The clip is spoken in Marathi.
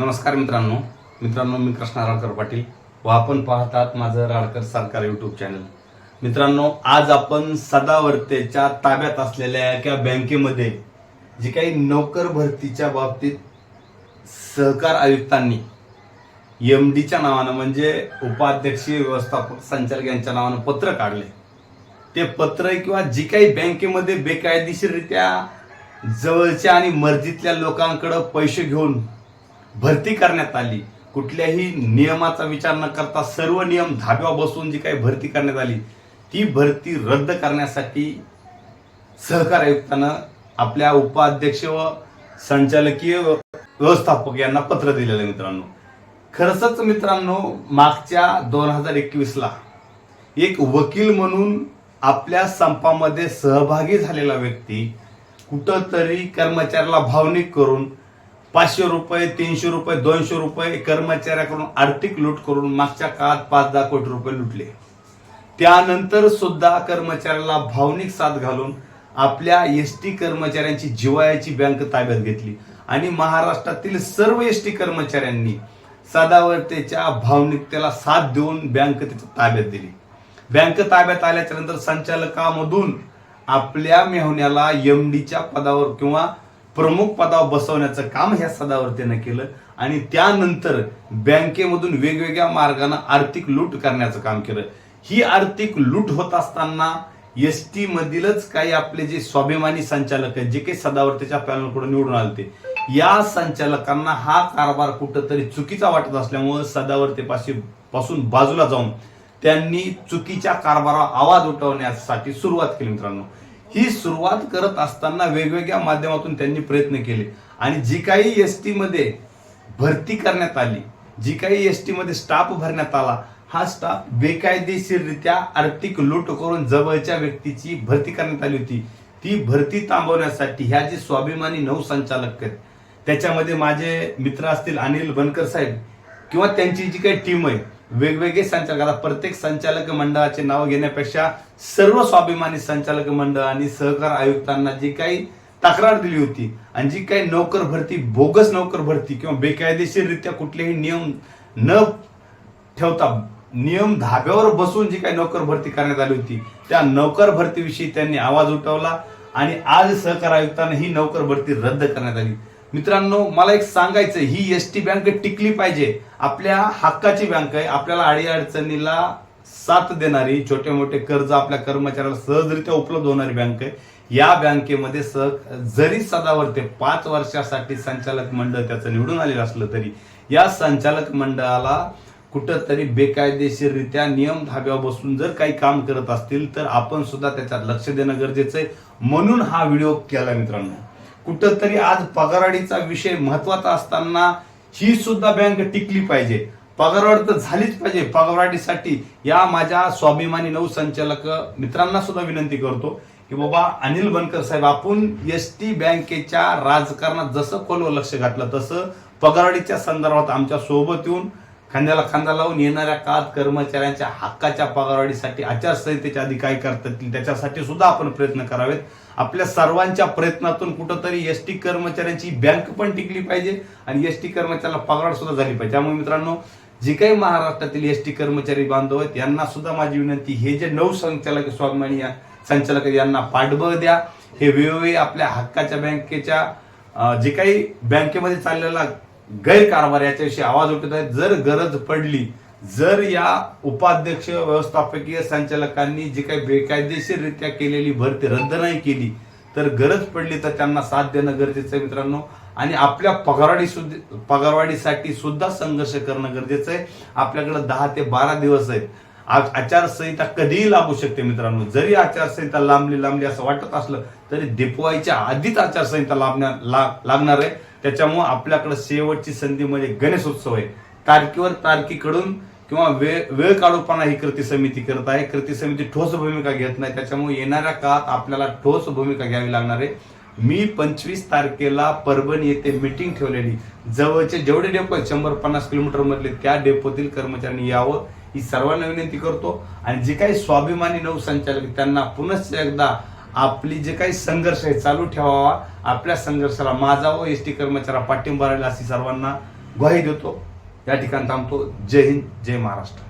नमस्कार मित्रांनो. मित्रांनो मी कृष्णा राडकर पाटील. व आपण पाहतात माझं राडकर सरकार युट्यूब चॅनल मित्रांनो आज आपण सदावर्तेच्या ताब्यात असलेल्या एका बँकेमध्ये जी काही नोकर भरतीच्या बाबतीत सहकार आयुक्तांनी एम डीच्या नावानं म्हणजे उपाध्यक्षीय व्यवस्थापक संचालक यांच्या नावानं पत्र काढले. ते पत्र किंवा जी काही बँकेमध्ये बेकायदेशीररित्या जवळच्या आणि मर्जीतल्या लोकांकडं पैसे घेऊन भरती करण्यात आली. कुठल्याही नियमाचा विचार न करता सर्व नियम धाब्यावर बसून जी काही भरती करण्यात आली ती भरती रद्द करण्यासाठी सहकार आयुक्तानं आपल्या उपाध्यक्ष व संचालकीय व्यवस्थापक यांना पत्र दिलेलं आहे मित्रांनो. खरंच मित्रांनो मागच्या दोन हजार एकवीसला एक वकील म्हणून आपल्या संपामध्ये सहभागी झालेला व्यक्ती कुठंतरी कर्मचाऱ्याला भावनिक करून पाचशे रुपये तीनशे रुपये दोनशे रुपये कर्मचाऱ्याकडून आर्थिक लूट करून मागच्या काळात पाच दहा कोटी रुपये लुटले. त्यानंतर सुद्धा कर्मचाऱ्याला भावनिक साथ घालून आपल्या एस टी कर्मचाऱ्यांची जिवायाची बँक ताब्यात घेतली. आणि महाराष्ट्रातील सर्व एस टी कर्मचाऱ्यांनी सदावर्तेच्या भावनिकतेला साथ देऊन बँक त्याच्या ताब्यात दिली. बँक ताब्यात आल्याच्यानंतर संचालकामधून आपल्या मेहण्याला एम डीच्या पदावर किंवा प्रमुख पदावर बसवण्याचं काम ह्या सदावर्तीनं केलं आणि त्यानंतर बँकेमधून वेगवेगळ्या मार्गानं आर्थिक लूट करण्याचं काम केलं. ही आर्थिक लूट होत असताना एस टी मधीलच काही आपले जे स्वाभिमानी संचालक आहेत जे काही सदावर्तीच्या पॅनलकडून निवडून आलते या संचालकांना हा कारभार कुठंतरी चुकीचा वाटत असल्यामुळे सदावर्तीपाशी पासून बाजूला जाऊन त्यांनी चुकीच्या कारभारावर आवाज उठवण्यासाठी सुरुवात केली मित्रांनो. ही सुरुवात करत असताना वेगवेगळ्या माध्यमातून त्यांनी प्रयत्न केले. आणि जी काही एस टीमध्ये भरती करण्यात आली जी काही एस टीमध्ये स्टाफ भरण्यात आला हा स्टाफ बेकायदेशीररित्या आर्थिक लूट करून जवळच्या व्यक्तीची भरती करण्यात आली होती. ती भरती थांबवण्यासाठी ह्या जे स्वाभिमानी नऊ संचालक आहेत त्याच्यामध्ये माझे मित्र असतील अनिल बनकर साहेब किंवा त्यांची जी काही टीम आहे वेगवेगळे संचालक. आता प्रत्येक संचालक मंडळाचे नाव घेण्यापेक्षा सर्व स्वाभिमानी संचालक मंडळ आणि सहकार आयुक्तांना जी काही तक्रार दिली होती आणि जी काही नोकर भरती बोगस नोकर भरती किंवा बेकायदेशीररित्या कुठलेही नियम न ठेवता नियम धाब्यावर बसून जी काही नोकर भरती करण्यात आली होती त्या नोकर भरतीविषयी त्यांनी आवाज उठवला आणि आज सहकार आयुक्तांना ही नोकर भरती रद्द करण्यात आली. मित्रांनो मला एक सांगायचं ही एस टी बँक टिकली पाहिजे. आपल्या हक्काची बँक आहे. आपल्याला अडीअडचणीला साथ देणारी छोटे मोठे कर्ज आपल्या कर्मचाऱ्याला सहजरित्या उपलब्ध होणारी बँक आहे. या बँकेमध्ये सह जरी सदावरते पाच वर्षासाठी संचालक मंडळ त्याचं निवडून आलेलं असलं तरी या संचालक मंडळाला कुठंतरी बेकायदेशीररित्या नियम धाब्यावर बसून जर काही काम करत असतील तर आपण सुद्धा त्याच्यात लक्ष देणं गरजेचं आहे. म्हणून हा व्हिडिओ केला मित्रांनो. कुठंतरी आज पगारवाढीचा विषय महत्त्वाचा असताना ही सुद्धा बँक टिकली पाहिजे. पगारवाढ तर झालीच पाहिजे. पगारवाढीसाठी या माझ्या स्वाभिमानी नऊ संचालक मित्रांना सुद्धा विनंती करतो की बाबा अनिल बनकर साहेब आपण एस टी बँकेच्या राजकारणात जसं खोलवर लक्ष घातलं तसं पगारवाढीच्या संदर्भात आमच्यासोबत येऊन खांद्याला खांदा लावून येणाऱ्या काळात कर्मचाऱ्यांच्या हक्काच्या पगारवाढीसाठी आचारसंहितेच्या आधी काय करता येतील त्याच्यासाठी सुद्धा आपण प्रयत्न करावेत. आपल्या सर्वांच्या प्रयत्नातून कुठंतरी एस टी कर्मचाऱ्यांची बँक पण टिकली पाहिजे आणि एस टी कर्मचाऱ्याला पगार सुद्धा झाली पाहिजे. त्यामुळे मित्रांनो जे काही महाराष्ट्रातील एस टी कर्मचारी बांधव आहेत यांना सुद्धा माझी विनंती हे जे नऊ संचालक स्वाभिमानी या संचालक यांना पाठबळ द्या. हे वेळोवेळी आपल्या हक्काच्या बँकेच्या जे काही बँकेमध्ये चाललेला गैरकारभार याच्याविषयी आवाज उठत आहे. जर गरज पडली जर या उपाध्यक्ष व्यवस्थापकीय संचालकांनी जी काही बेकायदेशीररित्या केलेली भरती रद्द नाही केली तर गरज पडली तर त्यांना साथ देणं गरजेचं आहे मित्रांनो. आणि आपल्या पगारवाढी सुद्धा पगारवाढीसाठी सुद्धा संघर्ष करणं गरजेचं आहे. आपल्याकडे दहा ते बारा दिवस आहेत. आज आचारसंहिता कधीही लागू शकते मित्रांनो. जरी आचारसंहिता लांबली लांबली असं वाटत असलं तरी दिपवायच्या आधीच आचारसंहिता लाभण्या ला- लागणार आहे. त्याच्यामुळं आपल्याकडे शेवटची संधी म्हणजे गणेश उत्सव आहे. तारखेवर तारखेकडून किंवा वेळ वेळ काढूपणा ही कृती समिती करत आहे. कृती समिती ठोस भूमिका घेत नाही. त्याच्यामुळे येणाऱ्या काळात आपल्याला ठोस भूमिका घ्यावी लागणार आहे. मी पंचवीस तारखेला परभणी येथे मिटिंग ठेवलेली. जवळचे जेवढे डेपो आहेत शंभर पन्नास किलोमीटर मधले त्या डेपोतील कर्मचाऱ्यांनी यावं. ही सर्वांना विनंती करतो. आणि जे काही स्वाभिमानी नवसंचालक त्यांना पुनश्च एकदा आपली जे काही संघर्ष आहे चालू ठेवावा. आपल्या संघर्षाला माझा व एस टी कर्मचारा पाठिंबा राहील अशी सर्वांना ग्वाही देतो. या ठिकाणी थांबतो. जय हिंद जय महाराष्ट्र.